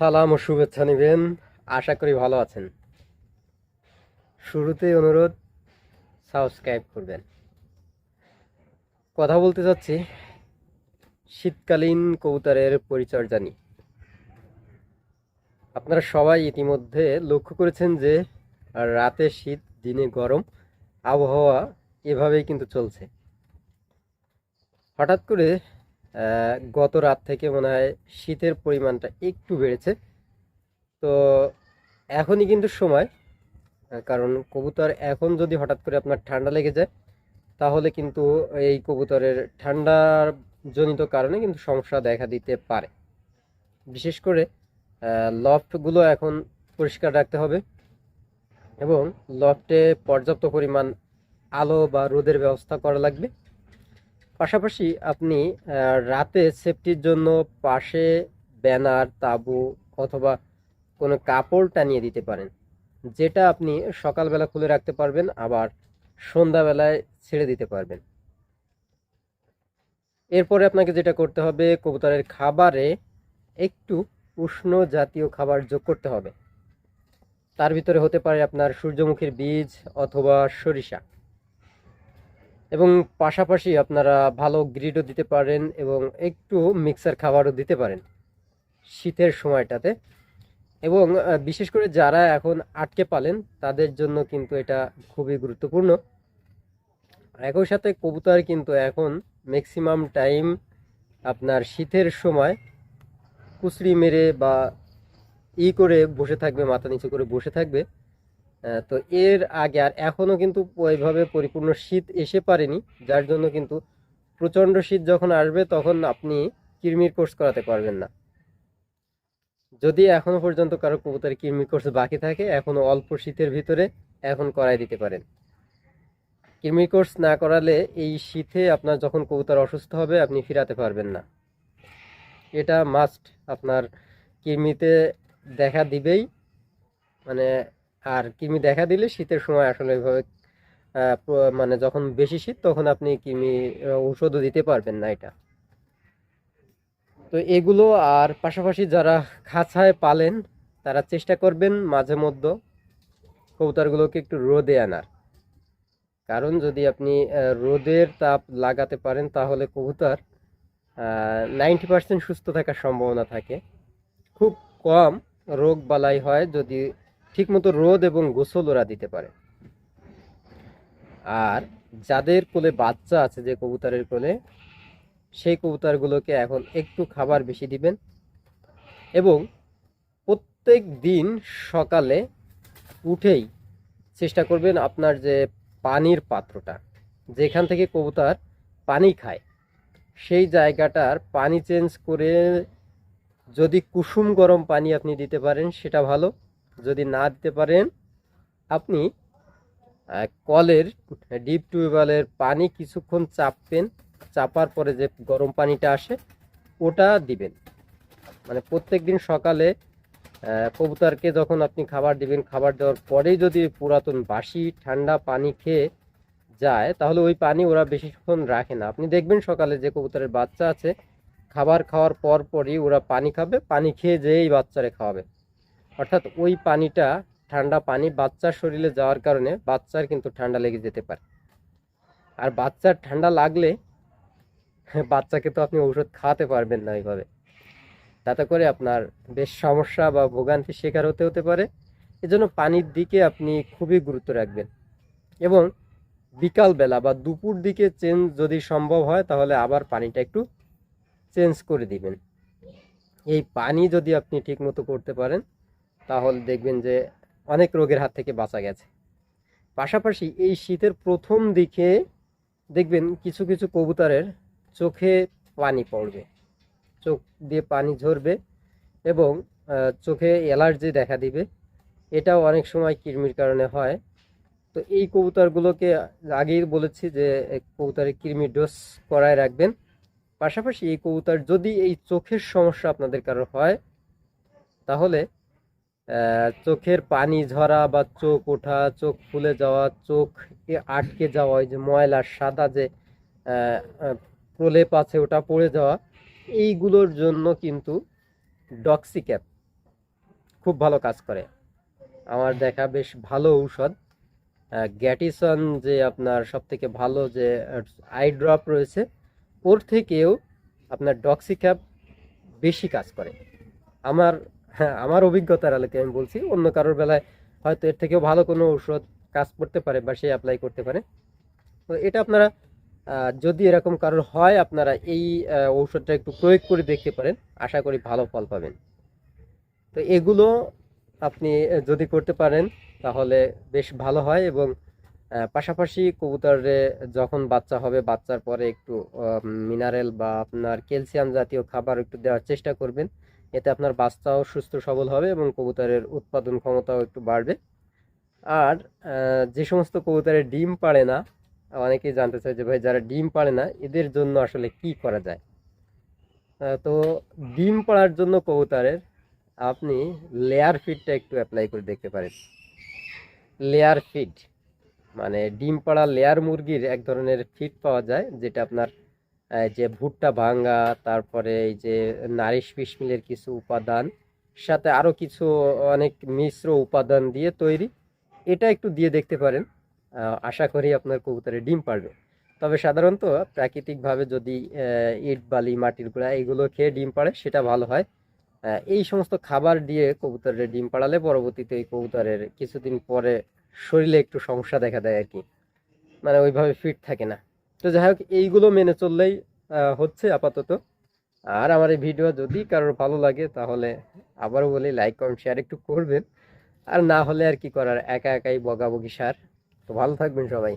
সালাম ও শুভেচ্ছা নেবেন। আশা করি ভালো আছেন। শুরুতেই অনুরোধ, সাবস্ক্রাইব করবেন। কথা বলতে চাচ্ছি শীতকালীন কবুতরের পরিচর্যা নিয়ে। আপনারা সবাই ইতিমধ্যে লক্ষ্য করেছেন যে রাতে শীত, দিনে গরম, আবহাওয়া এভাবেই কিন্তু চলছে। হঠাৎ করে গত রাত থেকে মনে হয় শীতের পরিমাণটা একটু বেড়েছে। তো এখনই কিন্তু সময় কারণ কবুতর এখন যদি হঠাৎ করে আপনার ঠান্ডা লেগে যায়, তাহলে কিন্তু এই কবুতরের ঠান্ডার জনিত কারণে কিন্তু সমস্যা দেখা দিতে পারে। বিশেষ করে লফটগুলো এখন পরিষ্কার রাখতে হবে এবং লফটে পর্যাপ্ত পরিমাণ আলো বা রোদের ব্যবস্থা করা লাগবে। পাশাপাশি আপনি রাতে সেফটির জন্য পাশে ব্যানার তাবু অথবা কোনো কাপড় টানিয়ে দিতে পারেন, যেটা আপনি সকালবেলা খুলে রাখতে পারবেন, আবার সন্ধ্যাবেলায় ছেড়ে দিতে পারবেন। এরপরে আপনাকে যেটা করতে হবে, কবুতরের খাবারে একটু উষ্ণ জাতীয় খাবার যোগ করতে হবে। তার ভিতরে হতে পারে আপনার সূর্যমুখীর বীজ অথবা সরিষা। এবং পাশাপাশি আপনারা ভালো গ্রিডও দিতে পারেন এবং একটু মিক্সার খাবারও দিতে পারেন শীতের সময়টাতে। এবং বিশেষ করে যারা এখন আটকে পালেন, তাদের জন্য কিন্তু এটা খুবই গুরুত্বপূর্ণ। একই সাথে কবুতর কিন্তু এখন ম্যাক্সিমাম টাইম আপনার শীতের সময় কুচড়ি মেরে বা ই করে বসে থাকবে, মাথা নিচু করে বসে থাকবে। তো এর আগে আর এখনও কিন্তু ওইভাবে পরিপূর্ণ শীত এসে পারেনি যার জন্য কিন্তু প্রচণ্ড শীত যখন আসবে তখন আপনি কিরমির কোর্স করাতে পারবেন না। যদি এখনও পর্যন্ত কারও কবুতরের কিরমির কোর্স বাকি থাকে এখনও অল্প শীতের ভিতরে এখন করাই দিতে পারেন। কিরমির কোর্স না করালে এই শীতে আপনার যখন কবুতর অসুস্থ হবে, আপনি ফিরাতে পারবেন না। এটা মাস্ট আপনার কিরমিতে দেখা দিবেই মানে আর কিমি দেখা দিলে শীতের সময় আসলে ওইভাবে মানে যখন বেশি শীত তখন আপনি কিমি ঔষধও দিতে পারবেন না এটা। তো এগুলো আর পাশাপাশি যারা খাঁচায় পালেন, তারা চেষ্টা করবেন মাঝে মধ্যে কবুতরগুলোকে একটু রোদে আনার। কারণ যদি আপনি রোদের তাপ লাগাতে পারেন তাহলে কবুতর নাইনটি পার্সেন্ট সুস্থ থাকার সম্ভাবনা থাকে। খুব কম রোগ বালাই হয় যদি ঠিকমতো রোদ এবং গোসল ওরা দিতে পারে। আর যাদের কোলে বাচ্চা আছে যে কবুতরের কোলে, সেই কবুতরগুলোকে এখন একটু খাবার বেশি দিবেন এবং প্রত্যেক দিন সকালে উঠেই চেষ্টা করবেন আপনার যে পানির পাত্রটা, যেখান থেকে কবুতর পানি খায়, সেই জায়গাটার পানি চেঞ্জ করে যদি কুসুম গরম পানি আপনি দিতে পারেন, সেটা ভালো। যদি না দিতে পারেন, আপনি কলের ডিপ টিউবওয়েলের পানি কিছুক্ষণ চাপবেন, চাপার পরে যে গরম পানিটা আসে, ওটা দিবেন। মানে প্রত্যেক দিন সকালে কবুতরকে যখন আপনি খাবার দিবেন, খাবার দেওয়ার পরেই যদি পুরাতন বাসি, ঠান্ডা পানি খেয়ে যায়, তাহলে ওই পানি ওরা বেশিক্ষণ রাখে না। আপনি দেখবেন সকালে যে কবুতরের বাচ্চা আছে, খাবার খাওয়ার পর পরই ওরা পানি খাবে, পানি খেয়ে যেয়েই বাচ্চারে খাওয়াবে। অর্থাৎ ওই পানিটা ঠান্ডা পানি বাচ্চার শরীরে যাওয়ার কারণে বাচ্চার কিন্তু ঠান্ডা লেগে যেতে পারে। আর বাচ্চার ঠান্ডা লাগলে বাচ্চাকে তো আপনি ঔষধ খাওয়াতে পারবেন না ওইভাবে। তাতে করে আপনার বেশ সমস্যা বা ভোগান্তির শিকার হতে হতে পারে। এজন্য পানির দিকে আপনি খুবই গুরুত্ব রাখবেন। এবং বিকালবেলা বা দুপুর দিকে চেঞ্জ যদি সম্ভব হয়, তাহলে আবার পানিটা একটু চেঞ্জ করে দিবেন। এই পানি যদি আপনি ঠিকমতো করতে পারেন তাহলে দেখবেন যে অনেক রোগের হাত থেকে বাঁচা গেছে। পাশাপাশি এই শীতের প্রথম দিকে দেখবেন কিছু কিছু কবুতরের চোখে পানি পড়বে। চোখ দিয়ে পানি ঝরবে এবং চোখে অ্যালার্জি দেখা দিবে। এটাও অনেক সময় কৃমির কারণে হয়। তো এই কবুতরগুলোকে আগেই বলেছি যে কবুতরের কৃমির ডোজ করায় রাখবেন। পাশাপাশি এই কবুতর যদি এই চোখের সমস্যা আপনাদের কারও হয়, তাহলে চোখের পানি ঝরা বা চোখ ওঠা, চোখ ফুলে যাওয়া, চোখ আটকে যাওয়া যে ময়লা, সাদা যে প্রলেপ আছে, ওটা পড়ে যাওয়া, এইগুলোর জন্য কিন্তু ডক্সিক্যাপ খুব ভালো কাজ করে। আমার দেখা বেশ ভালো ঔষধ। গ্যাটিসন যে আপনার সব থেকে ভালো যে আই ড্রপ রয়েছে, ওর থেকেও আপনার ডক্সিক্যাপ বেশি কাজ করে। আমার হ্যাঁ আমার অভিজ্ঞতার আলোকে আমি বলছি, অন্য কারোর বেলায় হয়তো এর থেকেও ভালো কোনো ঔষধ কাজ করতে পারে বা সে অ্যাপ্লাই করতে পারে। তো এটা আপনারা যদি এরকম কারোর হয়, আপনারা এই ঔষধটা একটু প্রয়োগ করে দেখতে পারেন। আশা করি ভালো ফল পাবেন। তো এগুলো আপনি যদি করতে পারেন, তাহলে বেশ ভালো হয় এবং পাশাপাশি কবুতরে যখন বাচ্চা হবে, বাচ্চার পরে একটু মিনারেল বা আপনার ক্যালসিয়াম জাতীয় খাবার একটু দেওয়ার চেষ্টা করবেন। এতে আপনার বাচ্চাও সুস্থ সবল হবে এবং কবুতরের উৎপাদন ক্ষমতাও একটু বাড়বে। আর যে সমস্ত কবুতরের ডিম পাড়ে না, অনেকেই জানতে চায় যে ভাই যারা ডিম পাড়ে না, এদের জন্য আসলে কি করা যায়? তো ডিম পাড়ার জন্য কবুতরের আপনি লেয়ার ফিডটা একটু অ্যাপ্লাই করে দেখতে পারেন। লেয়ার ফিড মানে ডিম পাড়া লেয়ার মুরগির এক ধরনের ফিড পাওয়া যায়, যেটা আপনার যে ভুট্টা ভাঙ্গা, তারপরে এই যে নারিশ ফিশ মিলের কিছু উপাদান, সাথে আরও কিছু অনেক মিশ্র উপাদান দিয়ে তৈরি। এটা একটু দিয়ে দেখতে পারেন। আশা করি আপনার কবুতরে ডিম পারবে। তবে সাধারণত প্রাকৃতিকভাবে যদি ইট, বালি, মাটির গুঁড়া এগুলো খেয়ে ডিম পাড়ে, সেটা ভালো হয়। এই সমস্ত খাবার দিয়ে কবুতরের ডিম পাড়ালে পরবর্তীতে এই কবুতরের কিছুদিন পরে শরীরে একটু সমস্যা দেখা দেয় আর কি। মানে ওইভাবে ফিট থাকে না। তো যাই হোক, এইগুলো মেনে চললেই হচ্ছে আপাতত। আর আমার এই ভিডিও যদি কারোর ভালো লাগে, তাহলে আবারও বলি লাইক কমেন্ট শেয়ার একটু করবেন। আর না হলে আর কি করার? একা একাই বগাবগি সার। তো ভালো থাকবেন সবাই।